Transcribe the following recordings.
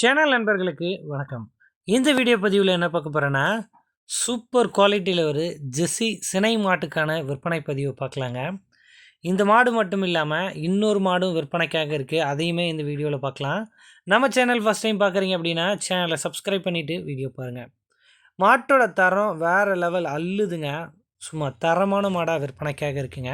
Channel நண்பர்களுக்கு வணக்கம். இந்த வீடியோ பதிவில் என்ன பார்க்க போகிறேன்னா சூப்பர் குவாலிட்டியில் ஒரு ஜெஸ்ஸி சினை மாட்டுக்கான விற்பனை பதிவை பார்க்கலாங்க. இந்த மாடு மட்டும் இல்லாமல் இன்னொரு மாடும் விற்பனைக்காக இருக்குது அதையுமே இந்த வீடியோவில் பார்க்கலாம். நம்ம சேனல் ஃபஸ்ட் டைம் பார்க்குறீங்க அப்படின்னா சேனலை சப்ஸ்கிரைப் பண்ணிவிட்டு வீடியோ பாருங்கள் மாட்டோட தரம் வேறு லெவல் அல்லுதுங்க சும்மா தரமான மாடாக விற்பனைக்காக இருக்குங்க.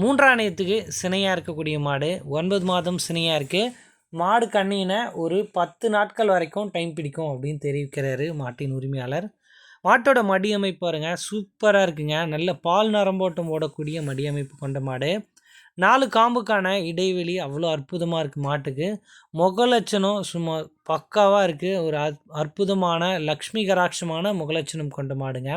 மூன்றாணையத்துக்கு சினையாக இருக்கக்கூடிய மாடு ஒன்பது மாதம் சினையாக இருக்குது மாடு கண்ணின ஒரு பத்து நாட்கள் வரைக்கும் டைம் பிடிக்கும் அப்படின்னு தெரிவிக்கிறாரு மாட்டின் உரிமையாளர். மாட்டோட மடி அமைப்பு பாருங்க சூப்பராக இருக்குங்க. நல்ல பால் நரம்போட்டம் ஓடக்கூடிய மடி அமைப்பு கொண்ட மாடு. நாலு காம்புக்கான இடைவெளி அவ்வளோ அற்புதமாக இருக்குது மாட்டுக்கு. முகலட்சணம் சும்மா பக்காவாக இருக்குது ஒரு அற்புதமான லக்ஷ்மி கராட்சமான முகலட்சணம் கொண்ட மாடுங்க.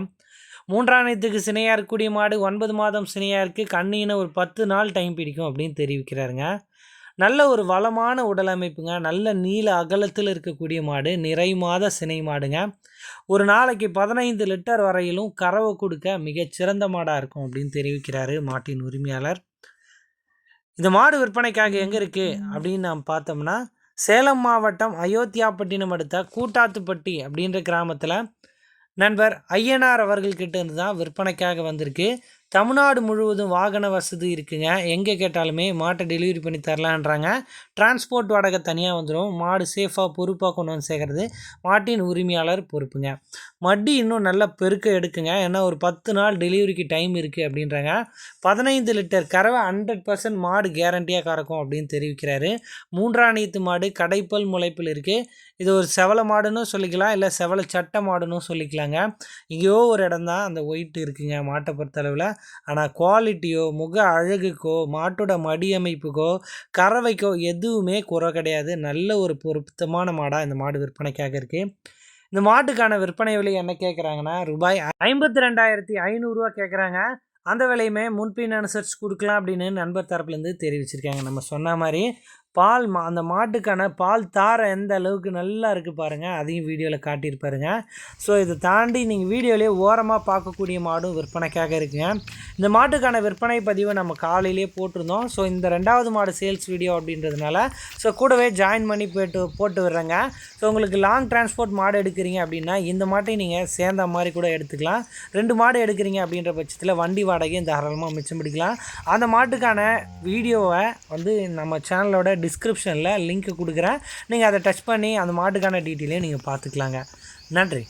மூன்றாணையத்துக்கு சினையாக இருக்கக்கூடிய மாடு ஒன்பது மாதம் சினையாக இருக்குது கண்ணின ஒரு பத்து நாள் டைம் பிடிக்கும் அப்படின்னு தெரிவிக்கிறாருங்க. நல்ல ஒரு வளமான உடல் அமைப்புங்க. நல்ல நீல அகலத்தில் இருக்கக்கூடிய மாடு. நிறை மாத சினை மாடுங்க. ஒரு நாளைக்கு பதினைந்து லிட்டர் வரையிலும் கறவை கொடுக்க மிகச்சிறந்த மாடாக இருக்கும் அப்படின்னு தெரிவிக்கிறாரு மாட்டின் உரிமையாளர். இந்த மாடு விற்பனைக்காக எங்கே இருக்குது அப்படின்னு நாம் பார்த்தோம்னா சேலம் மாவட்டம் அயோத்தியாப்பட்டினம் அடுத்த கூட்டாத்துப்பட்டி அப்படின்ற கிராமத்தில் நண்பர் ஐயனார் அவர்கள்கிட்ட இருந்து தான் விற்பனைக்காக வந்திருக்கு. தமிழ்நாடு முழுவதும் வாகன வசதி இருக்குங்க. எங்கே கேட்டாலுமே மாட்டை டெலிவரி பண்ணி தரலான்றாங்க. டிரான்ஸ்போர்ட் வாடகை தனியாக வந்துடும் மாடு சேஃபாக பொறுப்பாக கொண்டு வந்து சேர்க்குறது மாட்டின் உரிமையாளர் பொறுப்புங்க. மடி இன்னும் நல்லா பெருக்க எடுக்குங்க. ஏன்னா ஒரு பத்து நாள் டெலிவரிக்கு டைம் இருக்குது அப்படின்றாங்க. பதினைந்து லிட்டர் கறவை ஹண்ட்ரட் பர்சன்ட் மாடு கேரண்டியாக கறக்கும் அப்படின்னு தெரிவிக்கிறாரு. மூன்றாணியத்து மாடு கடைப்பல் முளைப்பில் இருக்குது இது ஒரு செவல மாடுன்னு சொல்லிக்கலாம். இல்லை செவல சட்ட மாடுன்னு சொல்லிக்கலாங்க. எங்கேயோ ஒரு இடம் தான் அந்த ஒயிட் இருக்குங்க மாட்டை பொறுத்தளவில். ஆனால் குவாலிட்டியோ முக அழகுக்கோ மாட்டோட மடியமைப்புக்கோ கறவைக்கோ எதுவுமே குறை கிடையாது. நல்ல ஒரு பொருத்தமான மாடாக இந்த மாடு விற்பனைக்காக இருக்குது இந்த மாட்டுக்கான விற்பனை விலை என்ன கேட்குறாங்கன்னா ரூபாய் ஐம்பத்தி ரெண்டாயிரத்தி ஐநூறுரூவா கேட்குறாங்க அந்த விலையுமே முன்பின் அனுசரித்து கொடுக்கலாம் அப்படின்னு நண்பர் தரப்புலேருந்து தெரிவிச்சிருக்காங்க. நம்ம சொன்ன மாதிரி பால் மா அந்த மாட்டுக்கான பால் தார எந்த அளவுக்கு நல்லா இருக்குது பாருங்கள் அதையும் வீடியோவில் காட்டியிருப்பாருங்க ஸோ இதை தாண்டி நீங்கள் வீடியோலேயே ஓரமாக பார்க்கக்கூடிய மாடும் விற்பனைக்காக இருக்குங்க இந்த மாட்டுக்கான விற்பனை பதிவை நம்ம காலையிலே போட்டிருந்தோம். ஸோ இந்த ரெண்டாவது மாடு சேல்ஸ் வீடியோ அப்படின்றதுனால ஸோ கூடவே ஜாயின் பண்ணி போய்ட்டு போட்டு விடுறேங்க. ஸோ உங்களுக்கு லாங் டிரான்ஸ்போர்ட் மாடு எடுக்கிறீங்க அப்படின்னா இந்த மாட்டையும் நீங்கள் சேர்ந்த மாதிரி கூட எடுத்துக்கலாம். ரெண்டு மாடு எடுக்கிறீங்க அப்படின்ற பட்சத்தில் வண்டி வாடகையும் தாராளமாக மிச்சம் பிடிக்கலாம். அந்த மாட்டுக்கான வீடியோவை வந்து நம்ம சேனலோட டிஸ்கிரிப்ஷனில் லிங்க் கொடுக்குறேன். நீங்கள் அதை டச் பண்ணி அந்த மாட்டுக்கான டீட்டெயிலையும் நீங்கள் பார்த்துக்கலாங்க. நன்றி.